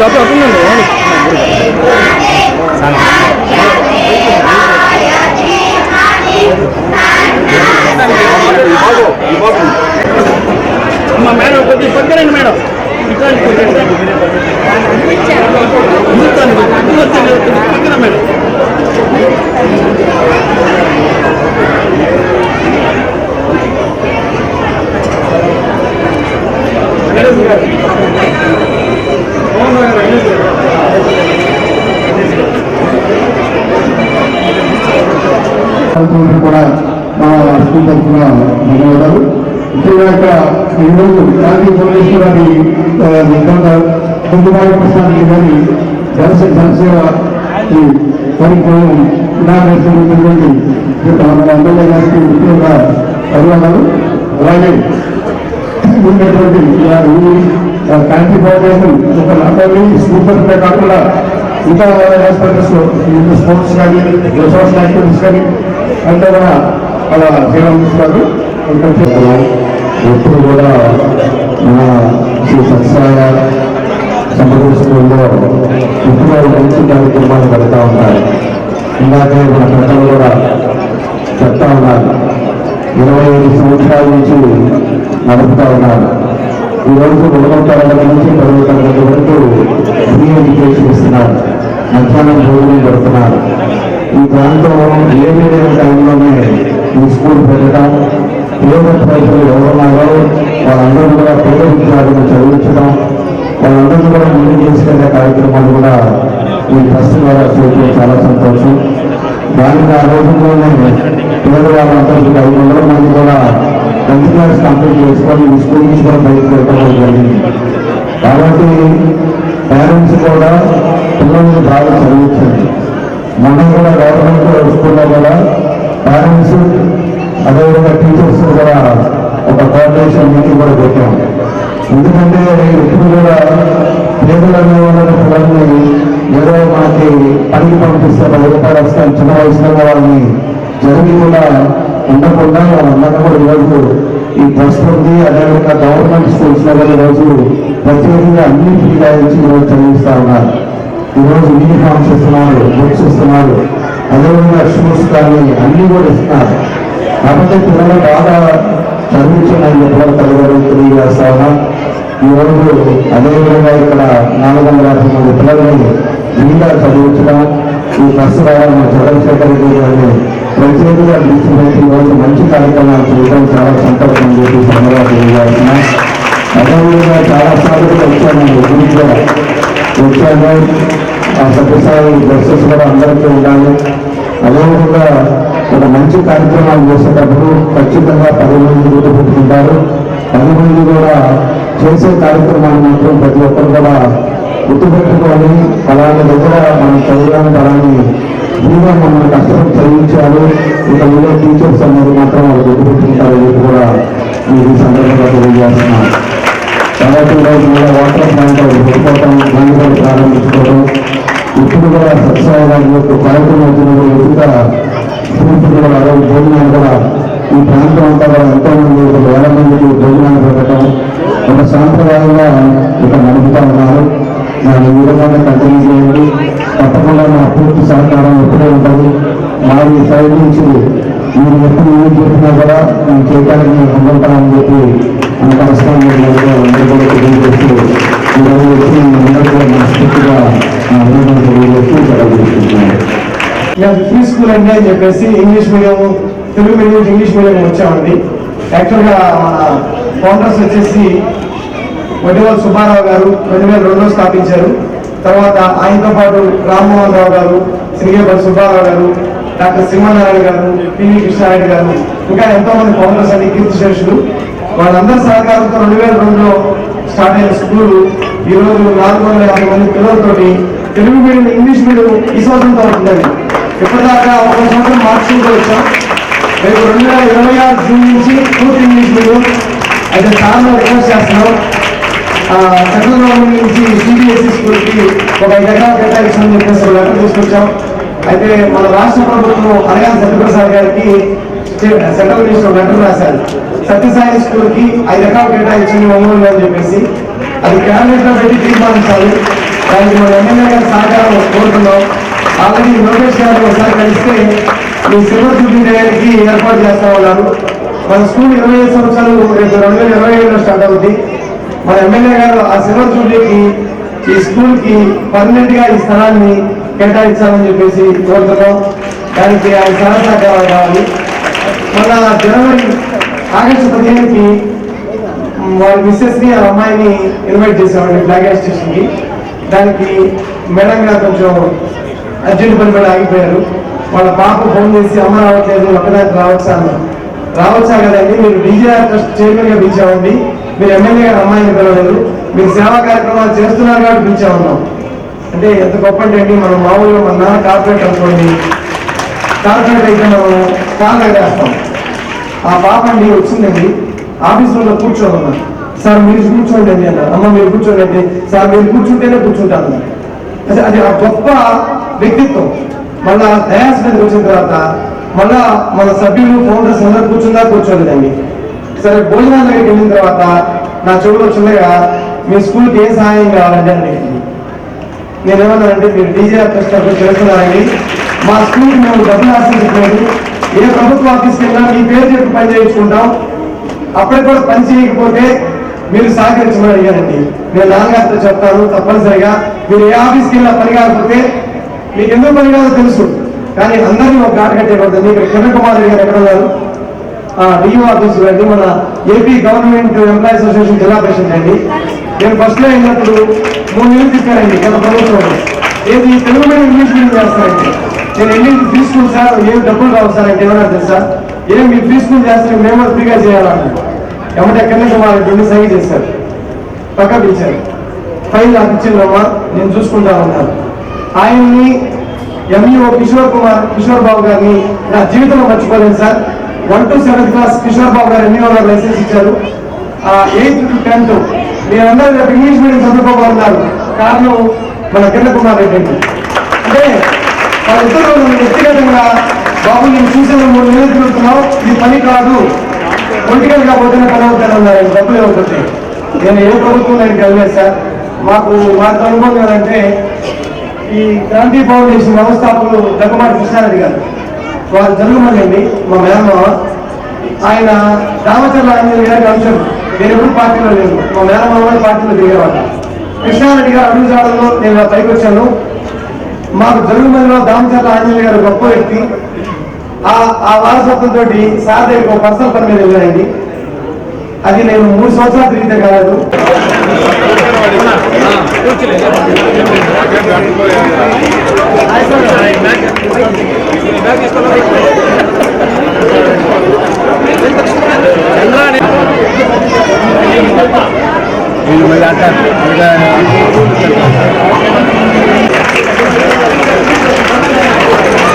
Doctor அப்படின்னா madam కొద్దిగా పక్కనండి madam. ఇట్లాంటి కొద్దిగా కూర్చోండి, కూర్చోండి, కొద్దిగా పక్కన మేడం మేడం గారు. మోహన్ గారు, వెంకటేశ్వర గారు. సంవత్సరం కూడా మా స్కూల్ తరఫున ధన్యవాదాలు ముఖ్యంగా ఇక్కడ ఈరోజు గాంధీ భువనేశ్వరాన్ని కుంకుమారి ప్రసాద్ గారి జనసేన జనసేన ఈ కార్యక్రమం ఇనాగ్రేషన్ మన ఎమ్మెల్యే గారికి ముఖ్యంగా అభివాదాలు అలాగే ఉండేటువంటి క్యాంటీ ఫౌండేషన్ ఒక నాటోని స్కూల్ తరఫునే కాకుండా ఇంకా హాస్పిటల్స్ స్పోర్ట్స్ కానీ సోషల్ యాక్టివిటీస్ కానీ అంటే కూడా అలా చేయాలనుకుంటున్నారు ఎప్పుడు కూడా మన శ్రీ సత్సాయ సమగ్ర స్కూల్లో ఇప్పుడు మంచి కార్యక్రమాలు పెడతా ఉంటారు ఇందాకే మన పెద్దలు కూడా చెప్తా ఉన్నారు ఇరవై ఐదు సంవత్సరాల నుంచి నడుపుతా ఉన్నారు ఈ రోజు తరగతి నుంచి పదవ తరగతి వరకు ఫ్రీ ఎడ్యుకేషన్ ఇస్తున్నారు మధ్యాహ్నం భోజనం పెడుతున్నారు ఈ ప్రాంతం ఏమీ లేని టైంలోనే ఈ స్కూల్ పెట్టడం పేద ప్రజలు ఎవరున్నారో వాళ్ళందరూ కూడా పేద ఈ ట్రస్ట్ ద్వారా చాలా సంతోషం. దానికి ఆ రోజుల్లోనే పేదవాళ్ళందరూ కూడా ఐదు వందల మంది కూడా టెన్త్ క్లాస్ కంప్లీట్ చేసుకొని ఈ స్కూల్ నుంచి కూడా బయటకు వెళ్ళడం జరిగింది. కాబట్టి పేరెంట్స్ కూడా పిల్లల్ని బాగా చదివించండి. మనం కూడా గవర్నమెంట్ స్కూల్లో కూడా పేరెంట్స్ అదేవిధంగా టీచర్స్ కూడా ఒక కోఆర్డినేషన్ మీటింగ్ కూడా పెట్టాం ఎందుకంటే ఎప్పుడు కూడా పేదలు అనే వాళ్ళ పిల్లల్ని ఏదో మనకి పనికి పంపిస్తే పది రూపాయలు వస్తాయి చిన్న వయసులో వాళ్ళని జరిగి కూడా ఉండకుండా వాళ్ళందరూ కూడా ఈరోజు ఈ ట్రస్ట్ ఉంది అదేవిధంగా గవర్నమెంట్ స్కూల్స్లో ఈరోజు ప్రత్యేకంగా అన్ని ఫ్రీగా ఇచ్చి ఈరోజు చదివిస్తా ఉన్నారు. ఈరోజు యూనిఫామ్స్ ఇస్తున్నారు బుక్స్ ఇస్తున్నారు. అదేవిధంగా షూస్ కానీ అన్ని కూడా ఇస్తున్నారు. కాబట్టి పిల్లలు బాగా చదివించడానికి పిల్లల తల్లిదండ్రులు తెలియజేస్తా ఉన్నాం ఈ రోజు అదేవిధంగా ఇక్కడ నాలుగు వందల యాభై మంది పిల్లల్ని ఫ్రీగా చదివించడం ఈ బస్సు చంద్రశేఖర్ రెడ్డి గారిని ప్రత్యేకంగా దృష్టి పెట్టి రోజు మంచి కార్యక్రమాలు చేయడం చాలా సంతోషం అని చెప్పి సందర్భంగా అదేవిధంగా చాలా సార్లు వచ్చాను గురించి వచ్చాను. ఆ సత్యసాయి డ్రెస్సెస్ కూడా అందరికీ ఉండాలి. అదేవిధంగా ఒక మంచి కార్యక్రమాలు చేసేటప్పుడు ఖచ్చితంగా పది మంది గుర్తు పెట్టుకుంటారు. పది మంది కూడా చేసే కార్యక్రమాలు మాత్రం ప్రతి ఒక్కరు కూడా గుర్తుపెట్టుకొని అలాంటి దగ్గర మనం చదివాను అలాని ఫ్రీగా మనం కష్టపడి చదివించారు. ఇక మీలో టీచర్స్ అనేది మాత్రం వాళ్ళు గుర్తుపెట్టుకుంటారు ఇది కూడా మీరు ఈ సందర్భంగా తెలియజేస్తున్నాను కాబట్టి ఈరోజు కూడా వాటర్ ప్లాంట్ పెట్టుకోవటం దాన్ని కూడా ప్రారంభించుకోవడం ఇప్పుడు కూడా సత్సాయి గారి యొక్క కార్యక్రమం వచ్చినప్పుడు ఉచిత ఫుడ్ కూడా అదే భోజనాలు కూడా ఈ ప్రాంతం అంతా కూడా ఎంతో మంది వేల మందికి భోజనాలు పెట్టడం ఒక సాంప్రదాయంగా ఇక్కడ నడుపుతా ఉన్నారు. దాని ఈ విధంగా కంటిన్యూ చేయండి తప్పకుండా మా పూర్తి సహకారం ఎప్పుడే ఉంటుంది. మా ఈ సైడ్ నుంచి మీరు ఎప్పుడు ఏం చెప్పినా కూడా మేము చేయడానికి మేము ముందుంటామని చెప్పి మన కరస్పాండ్ తెలియజేస్తూ ఈరోజు వచ్చి అందరూ మనస్ఫూర్తిగా నా అభినందనలు తెలియజేస్తూ సెలవు ఫ్రీ స్కూల్ అండి అని చెప్పేసి English medium Telugu medium English medium వచ్చామండి. యాక్చువల్గా మన ఫౌండర్స్ వచ్చేసి వడ్డివాల్ సుబ్బారావు గారు రెండు వేల రెండులో స్థాపించారు. తర్వాత ఆయనతో పాటు రామ్మోహన్ రావు గారు శ్రీగేపల్లి సుబ్బారావు గారు డాక్టర్ సింహనారాయణ గారు పివి కృష్ణారాయణ గారు. ఇంకా ఎంతో మంది ఫౌండర్స్ అండి కీర్తి శేషులు వాళ్ళందరి సహకారంతో రెండు వేల రెండులో స్టార్ట్ అయిన స్కూల్. ఈ రోజు నాలుగు వందల యాభై మంది పిల్లలతోటి తెలుగు మీడియం ఇంగ్లీష్ మీడియం ఈ సంవత్సరంతో ఉంటుంది ఇప్పటిదాకా ఒక సంవత్సరం మార్చుకుంటూ వచ్చాం. రేపు రెండు వేల ఇరవై ఆరు జూన్ నుంచి పూర్తి ఇంగ్లీష్ మీడియం. అయితే చాలా రిక్వెస్ట్ చేస్తున్నాం. సెంట్రల్ గవర్నమెంట్ నుంచి సిబిఎస్ఈ స్కూల్కి ఒక ఐదు ఎకరాలు కేటాయించమని చెప్పేసి ఒక లెటర్ తీసుకొచ్చాం. అయితే మన రాష్ట్ర ప్రభుత్వం అనగా సత్యప్రసాద్ గారికి సెంట్రల్ మినిస్టర్ లెటర్ రాశారు. సత్యసాయి స్కూల్కి ఐదు ఎకరాలు కేటాయించండి మమ్మల్ని అని చెప్పేసి. అది క్యాబినెట్లో పెట్టి తీర్మానించాలి. దానికి మన ఎమ్మెల్యే గారి సహకారం కోరుతున్నాం ఆల్రెడీ లోకేష్ గారు ఒకసారి కలిస్తే మీ సిల్వర్ జూబ్లీ డేకి ఏర్పాటు చేస్తా ఉన్నారు మన స్కూల్ ఇరవై ఐదు సంవత్సరాలు రేపు రెండు వేల ఇరవై ఏడులో స్టార్ట్ అవుతుంది మన ఎమ్మెల్యే గారు ఆ సిల్వర్ జూబ్లీకి ఈ స్కూల్కి పర్మనెంట్గా ఈ స్థలాన్ని కేటాయించాలని చెప్పేసి కోరుతున్నాం. దానికి ఆయన సహాయ సహకారాలు కావాలి. మన జనవరి ఆగస్టు పదిహేనుకి వాళ్ళ మిస్సెస్ని ఆ అమ్మాయిని ఇన్వైట్ చేసామండి ఫ్లాగ్ స్టేషన్కి. దానికి మేడం గారు కొంచెం అర్జెంట్ పని పడి ఆగిపోయారు. వాళ్ళ పాప ఫోన్ చేసి అమ్మ రావట్లేదు ఒక్కదానికి రావచ్చా? రావచ్చా కదండి మీరు డీజే ట్రస్ట్ చైర్మన్గా పిలిచామండి. మీరు ఎమ్మెల్యే గారు అమ్మాయిని పిలవలేదు మీరు సేవా కార్యక్రమాలు చేస్తున్నారు కాబట్టి పిలిచామన్నాం అంటే ఎంత గొప్ప అంటే అండి మనం మామూలుగా మన నాన్న కార్పొరేట్ అనుకోండి. కార్పొరేట్ అయితే మనం కాల్ వేస్తాం ఆ పాప అండి వచ్చిందండి. ఆఫీస్ రూమ్లో కూర్చోమన్నా సార్ మీరు కూర్చోండి అండి అన్నారు. అమ్మ మీరు కూర్చోండి సార్ మీరు కూర్చుంటేనే కూర్చుంటాను అన్నారు. అది ఆ గొప్ప వ్యక్తిత్వం. మళ్ళా డయాస్ మీద వచ్చిన తర్వాత మళ్ళా మన సభ్యులు ఫౌండర్స్ అందరూ కూర్చుందా కూర్చోలేదండి. సరే భోజనాల దగ్గరికి వెళ్ళిన తర్వాత నా చెవులో చిన్నగా మీ స్కూల్కి ఏ సహాయం కావాలండి అని అడిగింది. నేనేమన్నానంటే మీరు డీజే కష్టపడి చేస్తున్నారని మా స్కూల్ మేము డబ్బులు ఆశించట్లేదు. ఏ ప్రభుత్వ ఆఫీస్కి వెళ్ళినా మీ పేరు చెప్పి పని చేయించుకుంటాం. అప్పటికి కూడా పని చేయకపోతే మీరు సహకరించమని అడిగానండి. నేను నాన్నగారితో చెప్తాను తప్పనిసరిగా. మీరు ఏ ఆఫీస్కి వెళ్ళినా పని కాకపోతే మీకు ఎందుకు పని కాదో తెలుసు. కానీ అందరినీ ఒక ఘాట కట్టేయకూడదు. ఇక్కడ కిరణ్ కుమార్ గారు ఎక్కడ ఉన్నారు? డిఓ ఆఫీస్ అండి మన ఏపీ గవర్నమెంట్ ఎంప్లాయీస్ అసోసియేషన్ జిల్లా ప్రెసిడెంట్ అండి. నేను ఫస్ట్లో అయినప్పుడు మూడు నెలలు తిప్పానండి గత ప్రభుత్వం. ఏది తెలుగు మీడియం ఇంగ్లీష్ మీడియం చేస్తారండి నేను ఎన్ని ఫ్రీ స్కూల్ సార్ ఏం డబ్బులు కావాలి సార్ అంటే ఏమన్నా తెలుసా? ఏం మీరు ఫ్రీ స్కూల్ చేస్తే మేము ఫ్రీగా చేయాలన్నా ఎవరి ఎక్కడి నుంచి రెడ్డి ఉండి సైన్ చేశారు. పక్క పిలిచారు. ఫైల్ నాకు ఇచ్చిందమ్మా నేను చూసుకుంటా ఉన్నాను. ఆయన్ని ఎంఈఓ కిషోర్ కుమార్ కిషోర్ బాబు గారిని నా జీవితంలో మర్చిపోలేదు sir. One to seventh class Kishore Babu garu ఎన్ని వాళ్ళు లైసెన్స్ ఇచ్చారు? ఎయిత్ టు టెన్త్ మీరందరూ రేపు ఇంగ్లీష్ మీడియం చదువుకోబోతున్నారు కారణం మన కిరణ్ కుమార్ రెడ్డి అంటే వాళ్ళిద్దరు వ్యక్తిగతంగా బాబు నేను చూసిన మూడు నెలలు తిరుగుతున్నావు ఇది పని కాదు. పొలిటికల్గా పోతున్న పని అవుతానన్నారు ఆయన డబ్బులు ఇవ్వకపోతే నేను ఏ ప్రభుత్వం దగ్గరికి వెళ్ళలేదు సార్. మాకు మాకు అనుభవం ఏంటంటే ఈ గాంధీ ఫౌండేషన్ వ్యవస్థాపకులు దగ్గమాటి కృష్ణారెడ్డి గారు. వారు జరుగుమండి మా మేనమావ ఆయన రామచంద్ర ఆంజనేయ గారి అంశం నేను ఎప్పుడు పార్టీలో లేదు మా మేనమావ కూడా పార్టీలో దిగేవాడు కృష్ణారెడ్డి గారు అడుగుజాడంలో నేను పైకి వచ్చాను. మాకు జరుగుమనిలో దామచంద్ర ఆంజనేయ గారు గొప్ప వ్యక్తి. ఆ ఆ వారసత్వంతో సార్ దగ్గరికి ఒక పర్సనల్ పని మీద వెళ్ళానండి. అది నేను మూడు సంవత్సరాలు తిరిగితే కాలేదు.